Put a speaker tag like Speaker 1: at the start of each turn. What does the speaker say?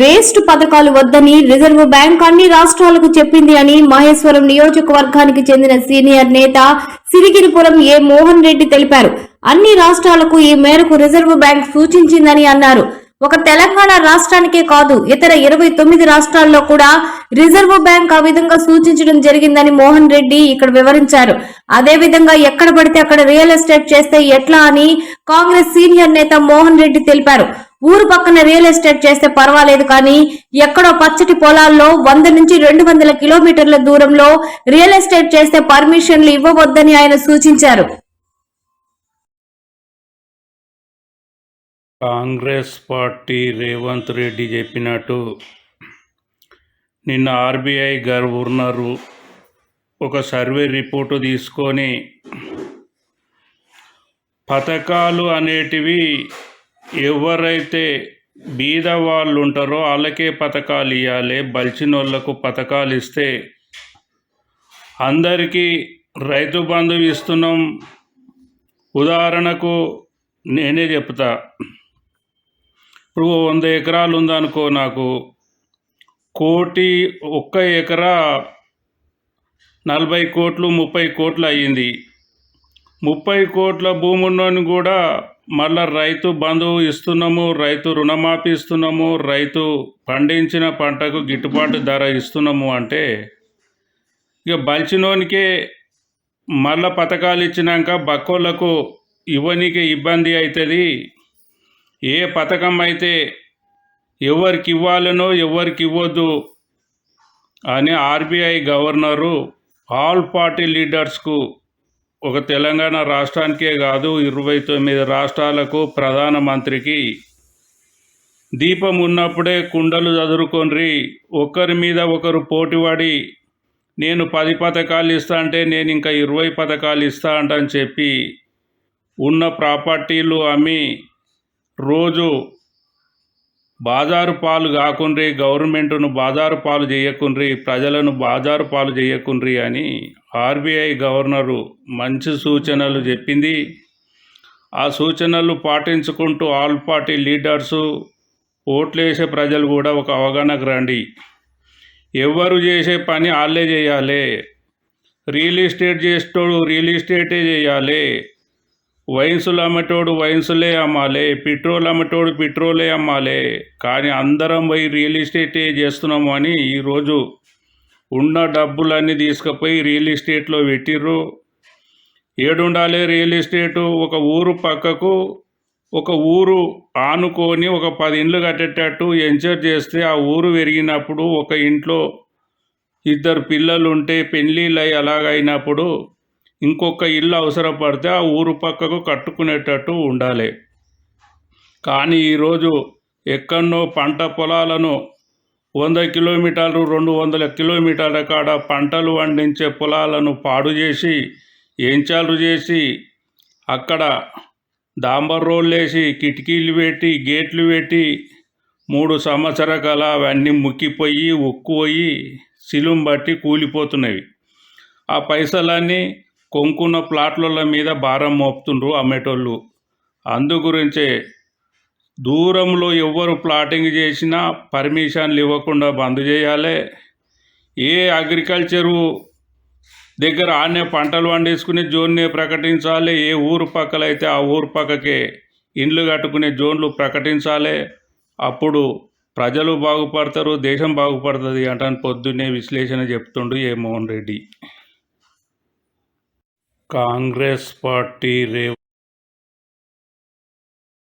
Speaker 1: Waste పథకాలు వద్దని reserve bank అన్ని రాష్ట్రాలకు చెప్పింది అని మహేశ్వరం నియోజకవర్గానికి చెందిన సీనియర్ నేత సిరిగిరిపురం ఏ మోహన్ రెడ్డి తెలిపారు. అన్ని రాష్ట్రాలకు ఈ మేరకు రిజర్వ్ బ్యాంక్ సూచించిందని అన్నారు. ఒక తెలంగాణ రాష్ట్రానికే కాదు ఇతర ఇరవై తొమ్మిది రాష్ట్రాల్లో కూడా రిజర్వ్ బ్యాంక్ ఆ విధంగా సూచించడం జరిగిందని మోహన్ రెడ్డి ఇక్కడ వివరించారు. అదే విధంగా ఎక్కడ పడితే అక్కడ రియల్ ఎస్టేట్ చేస్తే ఎట్లా అని కాంగ్రెస్ సీనియర్ నేత మోహన్ రెడ్డి తెలిపారు. ఊరు పక్కన రియల్ ఎస్టేట్ చేస్తే పర్వాలేదు కానీ ఎక్కడో పచ్చటి పొలాల్లో వంద నుంచి రెండు వందల కిలోమీటర్ల దూరంలో రియల్ ఎస్టేట్ చేస్తే పర్మిషన్లు ఇవ్వవద్దని ఆయన సూచించారు.
Speaker 2: కాంగ్రెస్ పార్టీ రేవంత్ రెడ్డి చెప్పినట్టు నిన్న ఆర్బీఐ గవర్నరు ఒక సర్వే రిపోర్టు తీసుకొని పథకాలు అనేటివి ఎవరైతే బీద వాళ్ళు ఉంటారో వాళ్ళకే పథకాలు ఇవ్వాలి బలిచినోళ్ళకు పథకాలు ఇస్తే అందరికీ రైతు బంధు ఇస్తున్నాం. ఉదాహరణకు నేనే చెప్తా. ఇప్పుడు వంద ఎకరాలు ఉందనుకో నాకు కోటి ఒక్క ఎకరా నలభై కోట్లు ముప్పై కోట్లు అయ్యింది. ముప్పై కోట్ల భూమి ఉన్నోని కూడా మళ్ళా రైతు బంధువు ఇస్తున్నాము రైతు రుణమాఫీ ఇస్తున్నాము రైతు పండించిన పంటకు గిట్టుబాటు ధర ఇస్తున్నాము అంటే ఇక బలిచినోనికే మళ్ళా పథకాలు ఇచ్చినాక బక్కోళ్ళకు ఇవ్వనీకి ఇబ్బంది అవుతుంది ఏ పథకం అయితే ఎవరికి ఇవ్వాలనో ఎవరికి ఇవ్వద్దు అని ఆర్బీఐ గవర్నరు ఆల్ పార్టీ లీడర్స్కు ఒక తెలంగాణ రాష్ట్రానికే కాదు ఇరవై తొమ్మిది రాష్ట్రాలకు ప్రధానమంత్రికి. దీపం ఉన్నప్పుడే కుండలు చదురుకొనిరి ఒకరి మీద ఒకరు పోటీపడి నేను పది పథకాలు ఇస్తా అంటే నేను ఇంకా ఇరవై పథకాలు ఇస్తా అంటని చెప్పి ఉన్న ప్రాపర్టీలు అమ్మి రోజు బాజారు పాలు కాకుండ్రి గవర్నమెంట్ను బాజారు పాలు చేయకుండ్రి ప్రజలను బాజారు పాలు చేయకుండ్రి అని ఆర్బీఐ గవర్నరు మంచి సూచనలు చెప్పింది ఆ సూచనలు పాటించుకుంటూ ఆల్ పార్టీ లీడర్సు ఓట్లేసే ప్రజలు కూడా ఒక అవగాహనకు రండి ఎవరు చేసే పని వాళ్ళే చేయాలి రియల్ ఎస్టేట్ చేసేటోడు రియల్ ఎస్టేటే చేయాలి వయసులు అమ్మేటోడు వయసులే అమ్మాలే పెట్రోల్ అమ్మేటోడు పెట్రోలే అమ్మాలే. కానీ అందరం పోయి రియల్ ఎస్టేటే చేస్తున్నాము అని ఈరోజు ఉన్న డబ్బులన్నీ తీసుకుపోయి రియల్ ఎస్టేట్లో పెట్టిర్రు. ఏడుండాలి రియల్ ఎస్టేటు? ఒక ఊరు పక్కకు ఒక ఊరు ఆనుకొని ఒక పది ఇండ్లు కట్టేటట్టు ఎంచర్ చేస్తే ఆ ఊరు పెరిగినప్పుడు ఒక ఇంట్లో ఇద్దరు పిల్లలు ఉంటే పెళ్ళిళ్ళు అయి అలాగైనప్పుడు ఇంకొక ఇల్లు అవసరపడితే ఆ ఊరు పక్కకు కట్టుకునేటట్టు ఉండాలి. కానీ ఈరోజు ఎక్కడనో పంట పొలాలను వంద కిలోమీటర్లు రెండు వందల కిలోమీటర్ల కాడ పంటలు పండించే పొలాలను పాడు చేసి ఎంచాలు చేసి అక్కడ డాంబర్ రోడ్లు వేసి కిటికీలు పెట్టి గేట్లు పెట్టి మూడు సంవత్సరాల అవన్నీ ముక్కిపోయి ఉక్కుపోయి సిలుం బట్టి కూలిపోతున్నవి ఆ పైసలన్నీ కొనుక్కున్న ప్లాట్ల మీద భారం మోపుతుండ్రు అమ్మేటోళ్ళు. అందు గురించే దూరంలో ఎవ్వరు ప్లాటింగ్ చేసినా పర్మిషన్లు ఇవ్వకుండా బంద్ చేయాలి. ఏ అగ్రికల్చరు దగ్గర ఆనే పంటలు పండించుకునే జోన్నే ప్రకటించాలి. ఏ ఊరు పక్కలైతే ఆ ఊరు పక్కకే ఇండ్లు కట్టుకునే జోన్లు ప్రకటించాలి. అప్పుడు ప్రజలు బాగుపడతారు దేశం బాగుపడుతుంది అంటాను పొద్దున్నే విశ్లేషణ చెప్తుండు ఏ మోహన్ రెడ్డి. Congress party rave